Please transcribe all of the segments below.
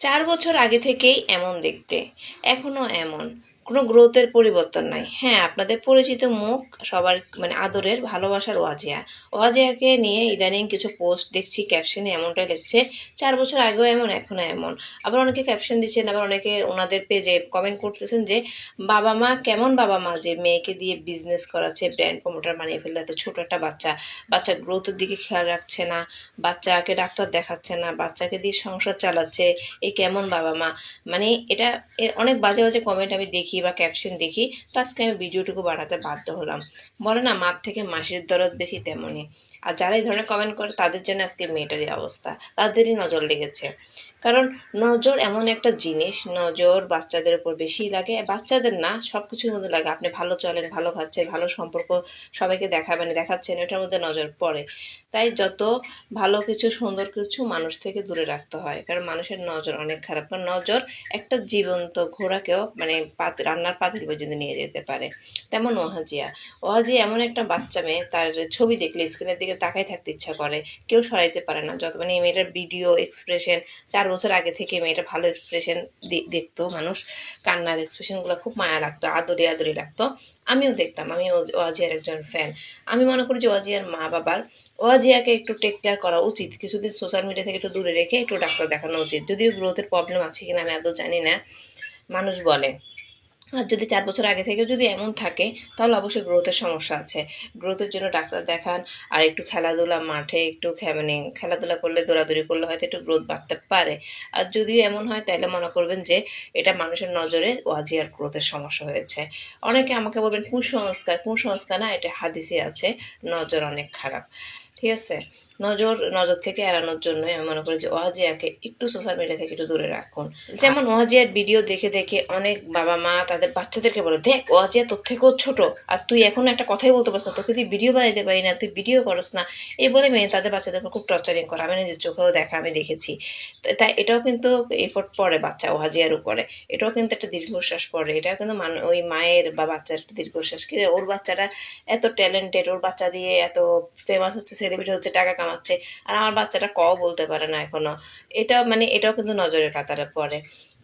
চার বছর আগে থেকেই এমন দেখতে এখনও এমন। কোনো গ্রোথের পরিবর্তন নাই। হ্যাঁ আপনাদের পরিচিত মুখ, সবার মানে আদরের ভালোবাসার ওয়াজিয়া। ওয়াজিয়াকে নিয়ে ইদানিং কিছু পোস্ট দেখছি, ক্যাপশনে এমনটাই লিখছে, চার বছর আগেও এমন, এখনও এমন। আবার অনেকে ক্যাপশন দিচ্ছেন, আবার অনেকে ওনাদের পেজে কমেন্ট করতেছেন যে, বাবা মা, কেমন বাবা মা যে মেয়েকে দিয়ে বিজনেস করাচ্ছে ব্র্যান্ড প্রমোটার বানিয়ে ফেললে, এত ছোটো একটা বাচ্চা। বাচ্চা গ্রোথের দিকে খেয়াল রাখছে না, বাচ্চাকে ডাক্তার দেখাচ্ছে না, বাচ্চাকে দিয়ে সংসার চালাচ্ছে এই কেমন বাবা মা? মানে এটা অনেক বাজে বাজে কমেন্ট আমি দেখি। বা ক্যাপশন দেখি, তো আজকে আমি ভিডিওটুকু বানাতে বাধ্য হলাম। বলে না মার থেকে মাসির দরদ বেশি তেমনই। আর যারা এই ধরনের কমেন্ট করে, তাদের জন্য আজকে মেয়েটারই অবস্থা। তাদেরই নজর লেগেছে। কারণ নজর এমন একটা জিনিস, নজর বাচ্চাদের উপর বেশি লাগে। বাচ্চাদের না সব কিছুর মধ্যে লাগে। আপনি ভালো চলেন, ভালো খাচ্ছেন ভালো সম্পর্ক সবাইকে দেখাবেন, দেখাচ্ছেন, এটার মধ্যে নজর পড়ে। তাই যত ভালো কিছু, সুন্দর কিছু মানুষ থেকে দূরে রাখতে হয়। কারণ মানুষের নজর অনেক খারাপ। কারণ নজর একটা জীবন্ত ঘোড়াকেও মানে পাত, রান্নার পাতিল পর্যন্ত নিয়ে যেতে পারে। তেমন ওহাজিয়া ওহাজিয়া এমন একটা বাচ্চা মেয়ে, তার ছবি দেখলে স্ক্রিনের দিকে তাকাই থাকতে ইচ্ছা করে। কেউ সরাইতে পারে না। যত মানে মেয়েটার ভিডিও এক্সপ্রেশন চার বছর আগে থেকে মেয়েটা ভালো এক্সপ্রেশন দেখতো, মানুষ কান্নার এক্সপ্রেশনগুলো খুব মায়া লাগতো, আদরে আদরে লাগতো। আমিও দেখতাম, আমি ওয়াজিয়ার একজন ফ্যান আমি মনে করি যে ওয়াজিয়ার মা বাবার, ওয়াজিয়াকে একটু টেক কেয়ার করা উচিত। কিছুদিন সোশ্যাল মিডিয়া থেকে একটু দূরে রেখে একটু ডাক্তার দেখানো উচিত। যদিও গ্রোথের প্রবলেম আছে কিনা আমি আদৌ জানি না। মানুষ বলে। আর যদি চার বছর আগে থেকে যদি এমন থাকে, তাহলে অবশ্যই গ্রোথের সমস্যা আছে। গ্রোথের জন্য ডাক্তার দেখান, আর একটু খেলাধুলা মাঠে একটু মানে খেলাধুলা করলে, দৌড়াদৌড়ি করলে হয়তো একটু গ্রোথ বাড়তে পারে। আর যদিও এমন হয় তাহলে মনে করবেন যে, এটা মানুষের নজরে ওয়াজিয়ার গ্রোথের সমস্যা হয়েছে। অনেকে আমাকে বলবেন, কুসংস্কার কুসংস্কার না, এটা হাদিসে আছে, নজর অনেক খারাপ। ঠিক আছে? নজর নজর থেকে এড়ানোর জন্য আমি মনে করি যে ওয়াজিয়াকে একটু সোশ্যাল মিডিয়া থেকে একটু দূরে রাখুন। যেমন ওয়াজিয়ার ভিডিও দেখে দেখে অনেক বাবা মা তাদের বাচ্চাদেরকে বলে দেখ ওয়াজিয়া তোর থেকেও ছোট আর তুই এখন একটা কথাই বলতে পারছ না তোকে তুই ভিডিও বানাইতে পারি না তুই ভিডিও করস না। এই বলে মেয়ে তাদের বাচ্চাদের উপর খুব টর্চারিং করে। আমি নিজের চোখেও দেখা আমি দেখেছি। তাই এটাও কিন্তু এফোর্ট পড়ে বাচ্চা ওয়াজিয়ার উপরে। এটাও কিন্তু একটা দীর্ঘশ্বাস পড়ে। এটাও কিন্তু মান ওই মায়ের বা বাচ্চার একটা দীর্ঘশ্বাস। কি ওর বাচ্চাটা এত ট্যালেন্টেড ওর বাচ্চা দিয়ে এত ফেমাস হচ্ছে সেলিব্রিটি হচ্ছে টাকা কামাচ্ছে আর আমার বাচ্চাটা ক বলতে পারে না এখনও। এটা মানে এটাও কিন্তু নজরের কাতারে পড়ে।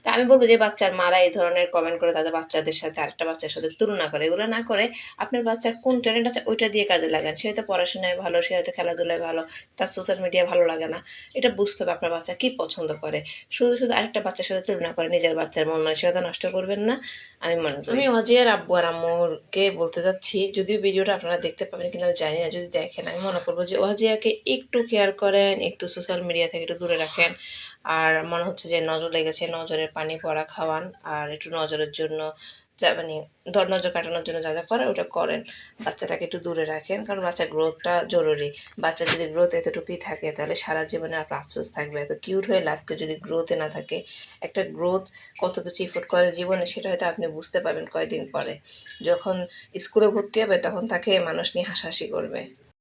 তা আমি বলব যে বাচ্চার মারা এই ধরনের কমেন্ট করে তাদের বাচ্চাদের সাথে আরেকটা বাচ্চার সাথে তুলনা করে। এগুলো না করে আপনার বাচ্চার কোন ট্যালেন্ট আছে ওইটা দিয়ে কাজে লাগান। সে হয়তো পড়াশোনায় ভালো, সে হয়তো খেলাধুলায় ভালো, তার সোশ্যাল মিডিয়া ভালো লাগে না। এটা বুঝতে হবে আপনার বাচ্চা কী পছন্দ করে। শুধু শুধু আরেকটা বাচ্চার সাথে তুলনা করে নিজের বাচ্চার মন মানসিকতা নষ্ট করবেন না। আমি মনে করি। আমি অজয়ের আব্বু আর আম্মুরকে বলতে যাচ্ছি, যদিও ভিডিওটা আপনারা দেখতে পাবেন কিনা আমি জানি না, যদি দেখেন আমি মনে করব যে অজয়াকে একটু কেয়ার করেন, একটু সোশ্যাল মিডিয়া থেকে একটু দূরে রাখেন, আর মনে হচ্ছে যে নজর লেগেছে নজরের পানি পড়া, খাওয়ান, আর একটু নজরের জন্য মানে নজর কাটানোর জন্য যা যা করে ওটা করেন। বাচ্চাটাকে একটু দূরে রাখেন, কারণ বাচ্চার গ্রোথটা জরুরি। বাচ্চা যদি গ্রোথ এতটুকুই থাকে, তাহলে সারা জীবনে আপনার আফসোস থাকবে। এত কিউট হয়ে লাভকে যদি গ্রোথে না থাকে, একটা গ্রোথ কত কিছু ইফোর্ট করে জীবনে, সেটা হয়তো আপনি বুঝতে পারবেন কয়দিন পরে। যখন স্কুলে ভর্তি হবে, তখন তাকে মানুষ নিয়ে হাসাহাসি করবে।